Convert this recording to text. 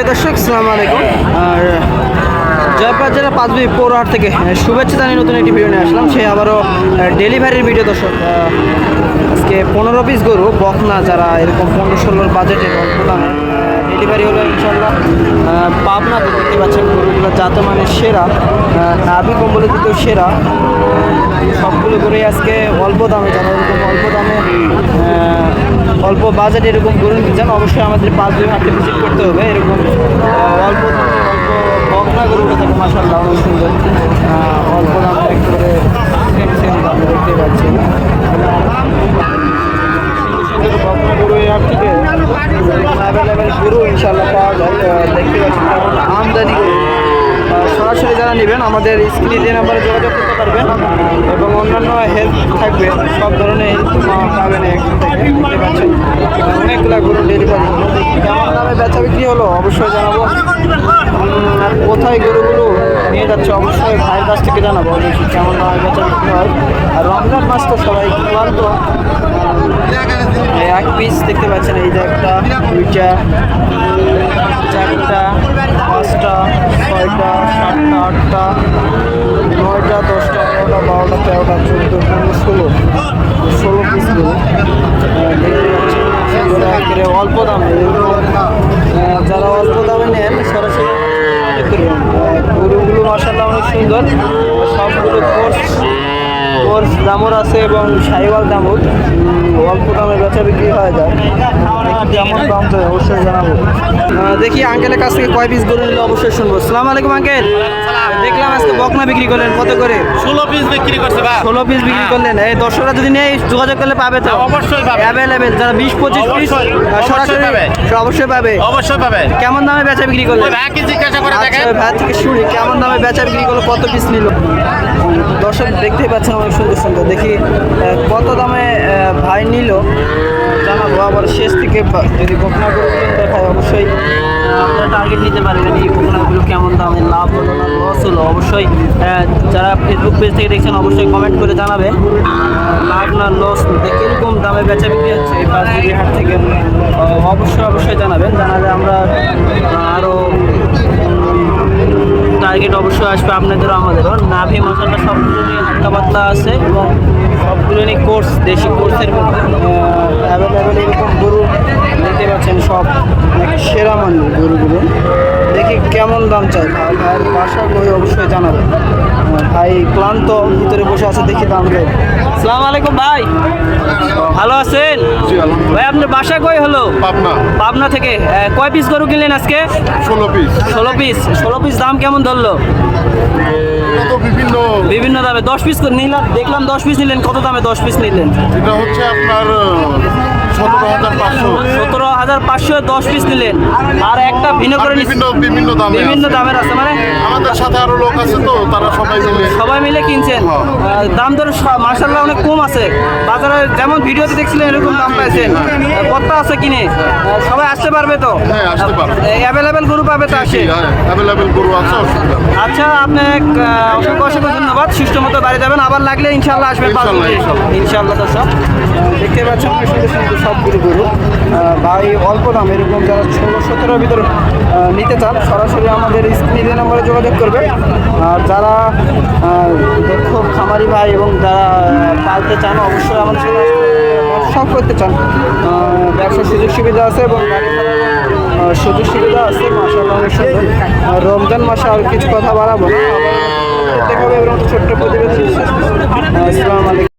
প্রিয় দর্শক, সালাম আলাইকুম। আর জয়পাট জেলা পাঁচ পাঁচবি পৌরহাট থেকে শুভেচ্ছা জানিয়ে নতুন একটি ভিডিও নিয়ে আসলাম। সে আবারও ডেলিভারির ভিডিও দর্শক আজকে পনেরো পিস গরু, বকনা যারা এরকম পনেরো ষোলোর বাজেটে ডেলিভারি হলো ইনশাল্লাহ পাবনা দেখতে পাচ্ছেন গরুগুলো জাত মানে সেরা নাভি কম্বলে দিতেও সেরা সবগুলো গরুই আজকে অল্প দামে, যারা অল্প দামে অল্প বাজেট এরকম গরু নিতে চান অবশ্যই আমাদের পাঁচ দুই হাটে ভিজিট করতে হবে। এরকম অল্প অল্প গরু উঠে থাকে মাসাল্লাহ অনেক সুন্দর। অল্প দামে দেখতে পাচ্ছি। ইনশাল্লাহ আমদানি সরাসরি যারা নেবেন, আমাদের স্ক্রিনে যে নাম্বারে যোগাযোগ করতে পারবেন, এবং অন্যান্য হেল্প থাকবে, সব ধরনের হেল্প পাবেন এখান থেকে দেখতে পাচ্ছেন অনেকগুলো গরু ডেলিভারি কেমন দামে বেচা বিক্রি হলো? অবশ্যই জানাব। আর কোথায় গরুগুলো নিয়ে যাচ্ছে? অবশ্যই ভাইয়ের কাছ থেকে জানাব অবশ্যই কেমন দামে বেচা বিক্রি হয়। আর রমজান মাস তো সবাই ক্লান্ত। এক পিস দেখতে পাচ্ছেন, এই যে একটা, দুইটা, চারটা, পাঁচটা। একেবারে অল্প দামে। যারা অল্প দামে নেন, সরাসরি গরুগুলো মাসাল্লাহ অনেক সুন্দর। সবগুলো কোর্স কোর্স দামর আছে এবং সাইওয়াল দামর অল্প দামে বেচা বিক্রি হয়ে যায়। কেমন দাম চাই? অবশ্যই জানাব। দেখি আঙ্কেলের কাছ থেকে কয় পিস গরু নিলে অবশ্যই শুনব। সালাম আলাইকুম আঙ্কেল বকনা বিক্রি করলেন? কত করে? ষোলো পিস বিক্রি করছে বা ষোলো পিস বিক্রি করলেন। এই দর্শকরা যদি নেই যোগাযোগ করলে পাবে তো? হ্যাঁ, অবশ্যই পাবে। অ্যাভেলেবেল যারা বিশ পঁচিশ পিস সরাসরি পাবে। অবশ্যই পাবে। অবশ্যই পাবে। কেমন দামে বেচা বিক্রি ওই করলেন ভাইকে জিজ্ঞাসা করে আচ্ছা দেখেন? ভাই থেকে শুনি কেমন দামে বেচা বিক্রি করল কত পিস নিল? দর্শক দেখতেই পাচ্ছেন অনেক সুন্দর সুন্দর। দেখি কত দামে ভাই নিল? জানাব আবার শেষ থেকে যদি ঘটনাগুলো দেখায় অবশ্যই। আপনারা টার্গেট নিতে পারবেন এই ঘটনাগুলো কেমন দামে লাভ হলো না লস হলো। অবশ্যই যারা ফেসবুক পেজ থেকে দেখছেন, অবশ্যই কমেন্ট করে জানাবে। লাভ না লস কীরকম দামে বেচা বিক্রি হচ্ছে, এই পাঁচ দিঘি হাট থেকে অবশ্যই অবশ্যই জানাবেন। জানালে আমরা আরও টার্গেট অবশ্যই আসবে আপনাদেরও, আমাদেরও। নাভি মশালা সবগুলো নিয়ে হালকা আছে এবং সবগুলো নিয়ে কোর্স দেশি কোর্সের অ্যাভেলেবেল এরকম গরু পাচ্ছেন সব অনেক সেরা মানের গরুগুলো। দেখি কেমন দাম চাই ভাই? ভাইয়ের বাসা গই অবশ্যই জানাবেন। ভাই ক্লান্ত ভিতরে বসে আছে দেখি দাম দেয় সালাম আলাইকুম ভাই। ভালো আছেন? ভাই আপনার বাসা কই হলো? পাবনা। পাবনা থেকে। কয় পিস গরু কিনলেন আজকে? ষোলো পিস। ষোলো পিস। ষোলো পিস দাম কেমন ধরলো? বিভিন্ন বিভিন্ন দামে। দশ পিস নিলাম দেখলাম দশ পিস নিলেন কত দামে দশ পিস নিলেন? এটা হচ্ছে আপনার সতেরো হাজার পাঁচশো। দশ পিস নিলেন আর একটা ভিন্ন করে। বিভিন্ন বিভিন্ন দামে বিভিন্ন দামের আছে মানে আমাদের সাথে আরও লোক আছে তো তারা সবাই মিলে। সবাই মিলে কিনছেন। হ্যাঁ। দাম দর মার্শাল্লাহ অনেক কম আছে। বাজারে যেমন ভিডিওতে দেখছিলেন এরকম দাম পাইছেন কত আছে কিনে। সবাই আসতে পারবে তো? হ্যাঁ, আসতে পারবে। অ্যাভেলেবেল গরু পাবে তো আসে। অ্যাভেলেবেল গরু আছে আচ্ছা আপনি অসংখ্য অসংখ্য ধন্যবাদ। সুষ্ঠু মতো বাড়ি যাবেন। আবার লাগলে ইনশাল্লাহ আসবেন ইনশাল্লাহ। ইনশাল্লাহ। ইনশাল্লাহ দর্শক। দেখতে পাচ্ছেন সুন্দর সুন্দর সবগুলো গরু। আহ, ভাই অল্প দাম এরকম যারা ষোলো সতেরোর ভিতরে নিতে চান সরাসরি আমাদের স্ক্রিনে নম্বরে যোগাযোগ করবে আর যারা দক্ষ খামারি ভাই এবং যারা পালতে চান অবশ্যই আমাদের ব্যবসা করতে চান। ব্যবসার সুযোগ সুবিধা আছে এবং সুযোগ সুবিধা আছে মাসাল্লাহ রমজান মাসে আর কিছু কথা বাড়াবো এরকম ছোট্ট প্রতিবেদন